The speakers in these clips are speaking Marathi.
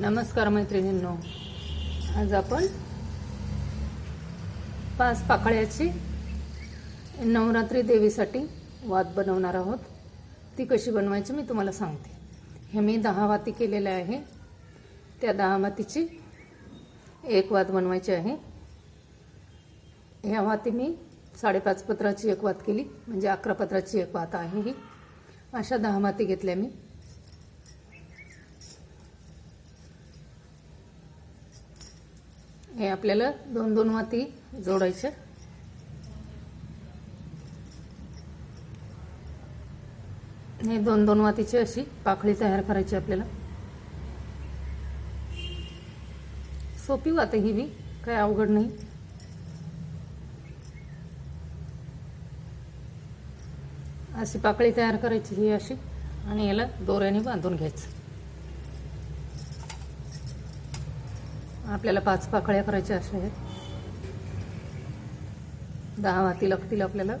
नमस्कार मैत्रिणींनो. आज आपण पाच पाकळ्याची नवरात्री देवीसाठी वात बनवणार आहोत. ती कशी बनवायची मी तुम्हाला सांगते. हे मी दहा वाती केलेल्या आहे. त्या दहा वातीची एक वात बनवायची आहे. ह्या वाती मी साडेपाच पत्राची एक वात केली. म्हणजे अकरा पत्राची एक वात आहे ही. अशा दहा वाती घेतल्या मी. हे आपल्याला दोन दोन वाती जोडायच्या हे दोन दोन वातीची अशी पाखळी तयार करायची आपल्याला. सोपी वात ही बी काय अवघड नाही. अशी पाकळी तयार करायची ही अशी आणि याला दोऱ्याने बांधून घ्यायचं. आपल्याला पाच पाकळ्या करायच्या अशा आहेत. दहा वाती लागतील आपल्याला.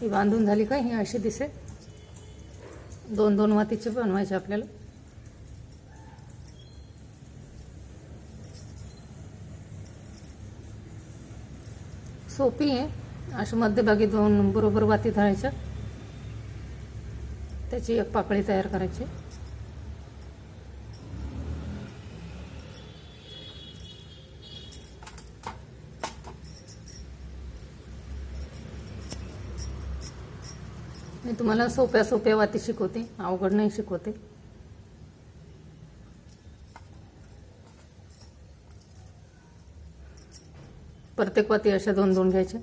ही बांधून झाली का? ही अशी दिसे दोन दोन वातीचे बनवायचे आपल्याला. सोपी आहे. अशा मध्यभागी दोन बरोबर वाती धरायच्या. त्याची एक पाकळी तयार करायची. मी तुम्हाला सोप्या सोप्या वाती शिकवते. अवघड नाही शिकवते. प्रत्येक वाती अशा दोन दोन घ्यायच्या.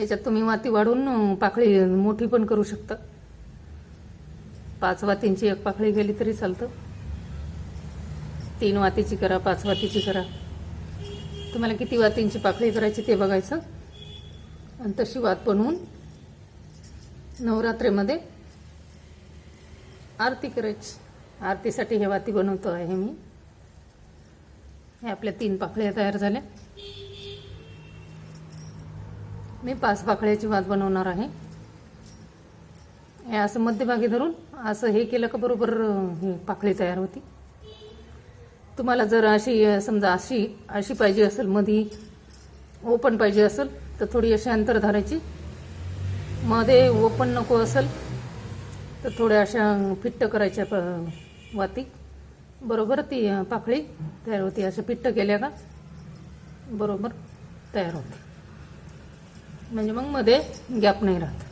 याच्यात तुम्ही वाती वाढून पाकळी मोठी पण करू शकता. पाच वातींची एक पाकळी गेली तरी चालतं. तीन वातीची करा पाच वातीची करा. तुम्हाला किती वातींची पाकळी करायची ते बघायचं. आणि तशी वात बनवून नवरात्रीमध्ये आरती करायची. आरतीसाठी हे वाती बनवतो आहे मी. हे आपल्या तीन पाकळ्या तयार झाल्या. मी पाच पाकळ्याची वात बनवणार आहे. हे असं मध्यभागी धरून असं हे केलं का बरोबर ही हे पाकळी तयार होती. तुम्हाला जर अशी समजा अशी अशी पाहिजे असेल मधी ओपन पाहिजे असेल तर थोडी अशी अंतर धरायची. मध्ये ओपन नको असेल तर थोड्या अशा फिट्ट करायच्या प- वाती. बरोबर ती पाकळी तयार होती. अशा फिट्ट केल्या का बरोबर तयार होते. म्हणजे मग मध्ये गॅप नाही राहत.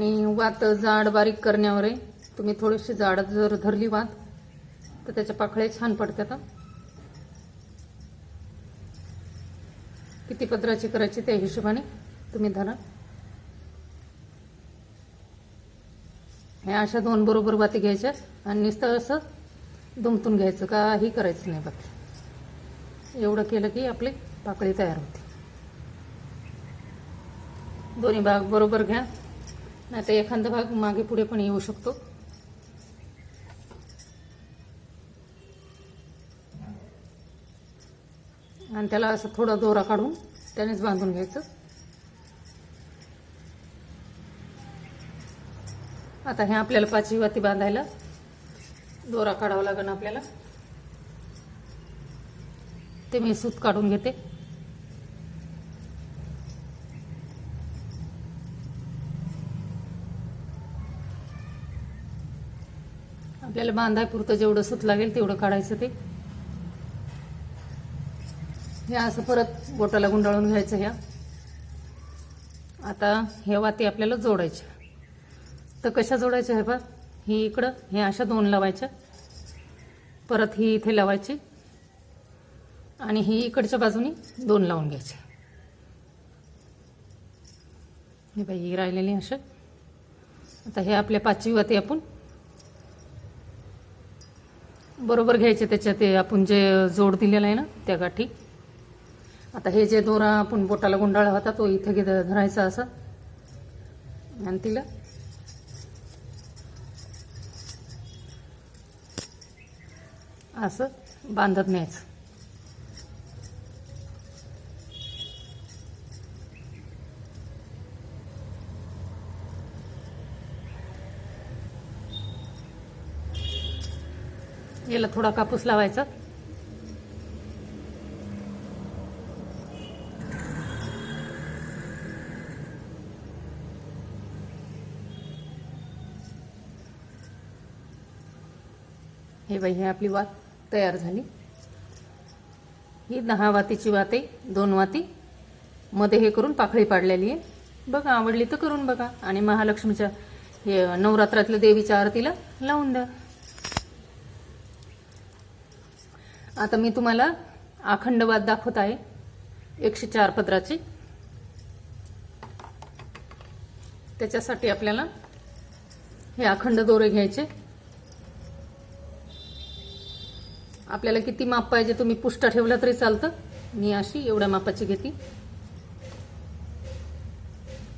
आणि वात जाड बारीक करण्यावर आहे. तुम्ही थोडीशी जाड जर धरली वात तर त्याच्या पाकळ्या छान पडतात किती पत्राची करायची त्या हिशोबाने तुम्ही धरा. ह्या अशा दोन बरोबर वाती घ्यायच्या आणि नुसतं असं दुमतून घ्यायचं काही करायचं नाही बाकी. एवढं केलं की आपली पाकळी तयार होते. दोन्ही भाग बरोबर घ्या. नाही तर एखादा भाग मागे पुढे पण येऊ शकतो. आणि त्याला असं थोडा दोरा काढून त्यानेच बांधून घ्यायचं. आता हे आपल्याला पाचवी वाती बांधायला दोरा काढावा लागेल आपल्याला. ते मी सूत काढून घेते. आपल्याला बांधाय पुरतं जेवढं सूत लागेल तेवढं काढायचं ते. हे असं परत बोटाला गुंडाळून घ्यायचं ह्या. आता हे वाती आपल्याला जोडायच्या. तर कशा जोडायच्या हे बा ही इकडं हे अशा दोन लावायच्या. परत ही इथे लावायची. आणि ही इकडच्या बाजूनी दोन लावून घ्यायच्या हे बाई ही राहिलेली अशा. आता हे आपल्या पाचवी वाती आपण बरोबर घ्यायचे त्याच्या ते आपण जे जोड दिलेला आहे ना त्या गाठी. आता हे जे दोरा आपण बोटाला गुंडाळा होता तो इथे घे धरायचा असा. आणि तिला. असं बांधत न्यायचं. याला थोडा कापूस लावायचा. हे बाई हे आपली वात तयार झाली. ही दहा वातीची वात आहे दोन वाती. मध्ये हे करून पाखळी पाडलेली आहे. बघा आवडली तर करून बघा. आणि महालक्ष्मीच्या हे नवरात्रातल्या देवीच्या आरतीला लावून द्या. आता मी तुम्हाला अखंडवाद दाखवत आहे. एकशे चार पदराची. त्याच्यासाठी आपल्याला हे अखंड दोरे घ्यायचे. आपल्याला किती माप पाहिजे तुम्ही पुष्टा ठेवला तरी चालतं. मी अशी एवढ्या मापाची घेते.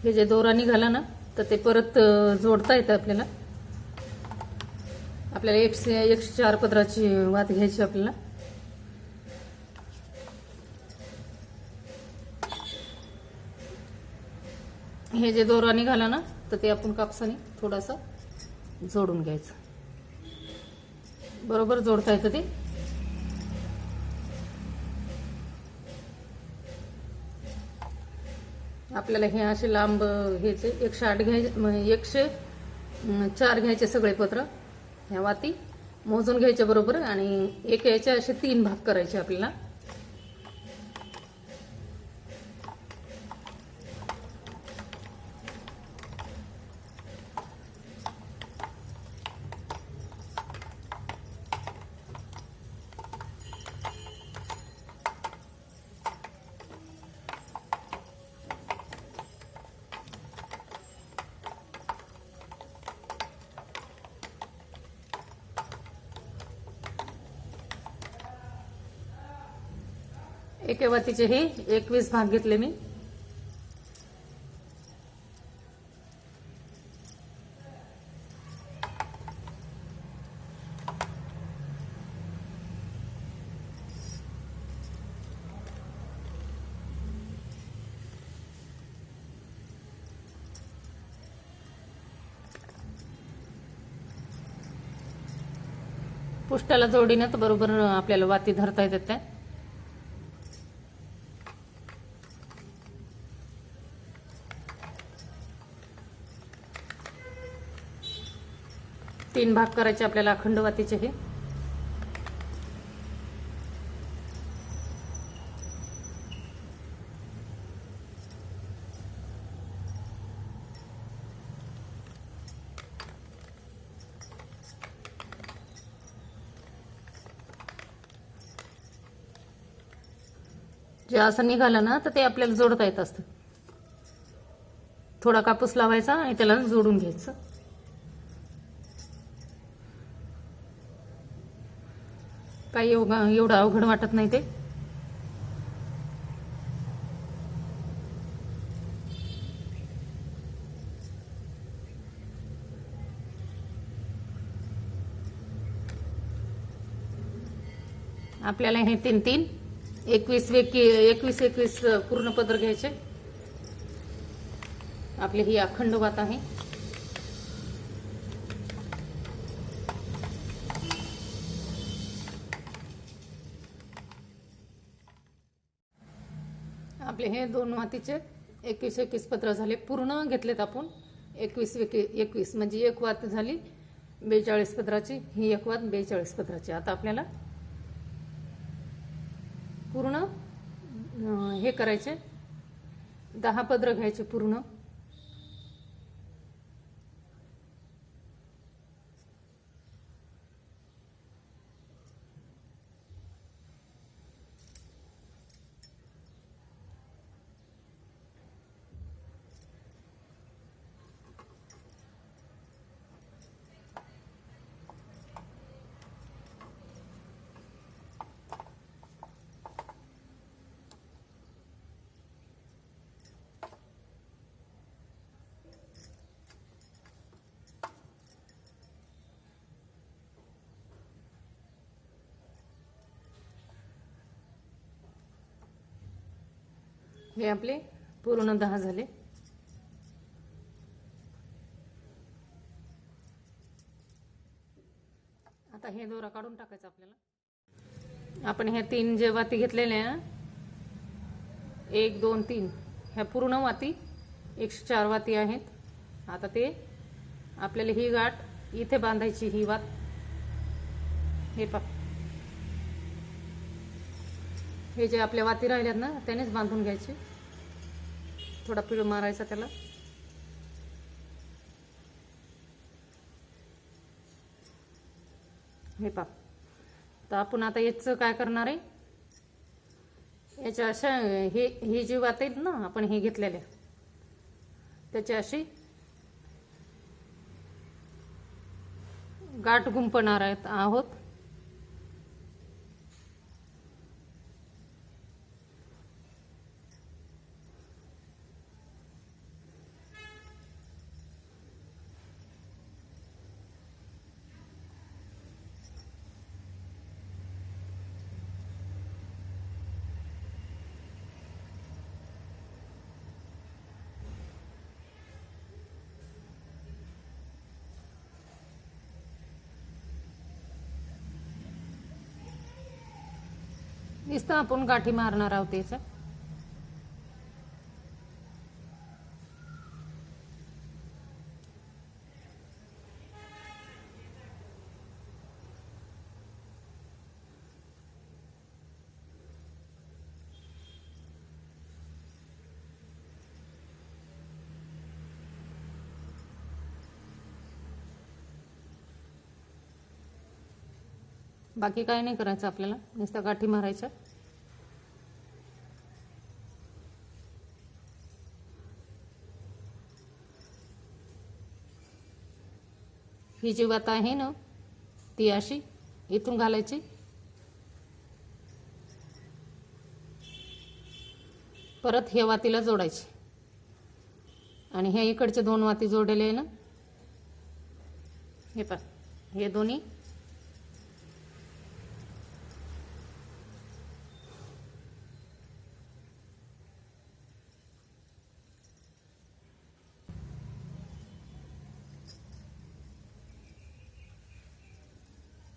हे जे दोरा निघाला ना तर ते परत जोडता येतं आपल्याला. आपल्याला एकशे एकशे चार पदराची वात घ्यायची आपल्याला. हे जे दोरा निघाला ना तर ते आपण कापसाने थोडासा जोडून घ्यायचं. बरोबर जोडता येतं ते? आपल्याला हे असे लांब घ्यायचे एकशे आठ घ्यायचे एकशे चार घ्यायचे सगळे पत्र. ह्या वाती मोजून घ्यायच्या बरोबर आणि एक यायचे असे तीन भाग करायचे आपल्याला. एके वातीचे हे एकवीस भाग घेतले मी. पुष्टाला जोडीनं तर बरोबर आपल्याला वाती धरता येतात त्या. तीन भाग करायचे आपल्याला अखंडवातीचे हे. जे असं निघालं ना तर ते आपल्याला जोडता येत असतं. थोडा कापूस लावायचा आणि त्याला जोडून घ्यायचं. काही एवढं अवघड वाटत नाही ते. आपल्याला हे तीन तीन एकवीस वेकी एकवीस एकवीस पूर्ण पदर घ्यायचे. आपली ही अखंड वात आहे. आपले हे दोन मातीचे एकवीस एकवीस पत्र झाले. पूर्ण घेतलेत आपण. एकवीस एकवीस म्हणजे एक वात झाली बेचाळीस पत्राची ही एक वात बेचाळीस पत्राची. आता आपल्याला पूर्ण हे करायचे. दहा पत्र घ्यायचे पूर्ण. हे आपले पूर्ण दहा झाले. आता हे दोरा काढून टाकायचं आपल्याला. आपण ह्या तीन जे वाती घेतलेल्या एक दोन तीन ह्या पूर्ण वाती एकशे चार वाती आहेत. आता ते आपल्याला ही गाठ इथे बांधायची ही वात. हे पा हे जे आपल्या वाती राहिल्यात ना त्यानेच बांधून घ्यायचे. थोडा पिळ मारायचा त्याला. हे पा तर आपण आता याचं काय करणार आहे? याच्या अशा हे हे जे वात आहेत ना आपण हे घेतलेल्या. त्याच्या अशी गाठ गुंपणार आहेत आहोत. नुसतं आपण गाठी मारणार आहोत याचं बाकी काही नाही करायचं आपल्याला. नुसतं गाठी मारायच्या. ही जी वात आहे ना ती अशी इथून घालायची. परत हे वातीला जोडायची. आणि हे इकडचे दोन वाती जोडलेले आहे ना. हे पण हे दोन्ही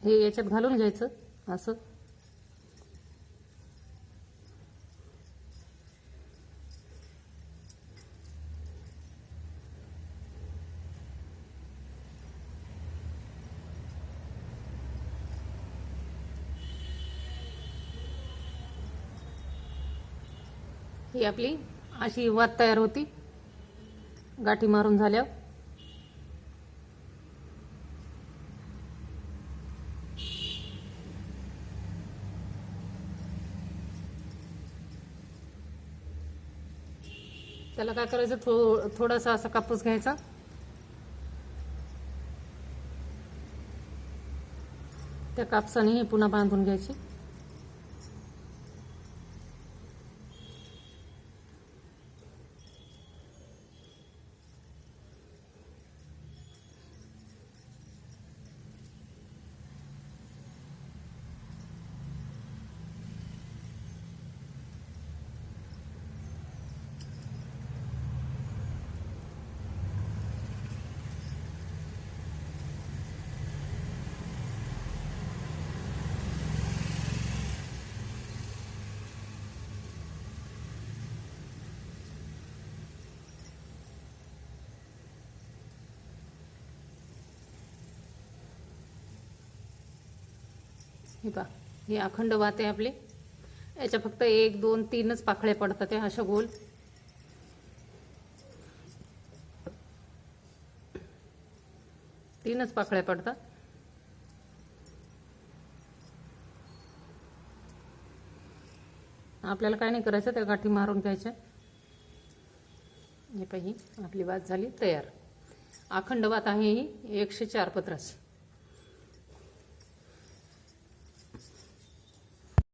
हे याच्यात घालून घ्यायचं असं. ही आपली अशी वात तयार होती. गाठी मारून झाल्यावर. त्याला काय करायचं? थो थोडासा असा कापूस घ्यायचा. त्या कापसाने पुन्हा बांधून घ्यायची. हे पहा हे अखंड वात आहे आपले. याच्या फक्त एक दोन तीनच पाखळ्या पडतात या अशा गोल. तीनच पाखळ्या पडतात. आपल्याला काय नाही करायचं त्या गाठी मारून घ्यायच्या. हे पाही आपली वात झाली तयार. अखंड वात आहे ही एकशे चार पत्राची.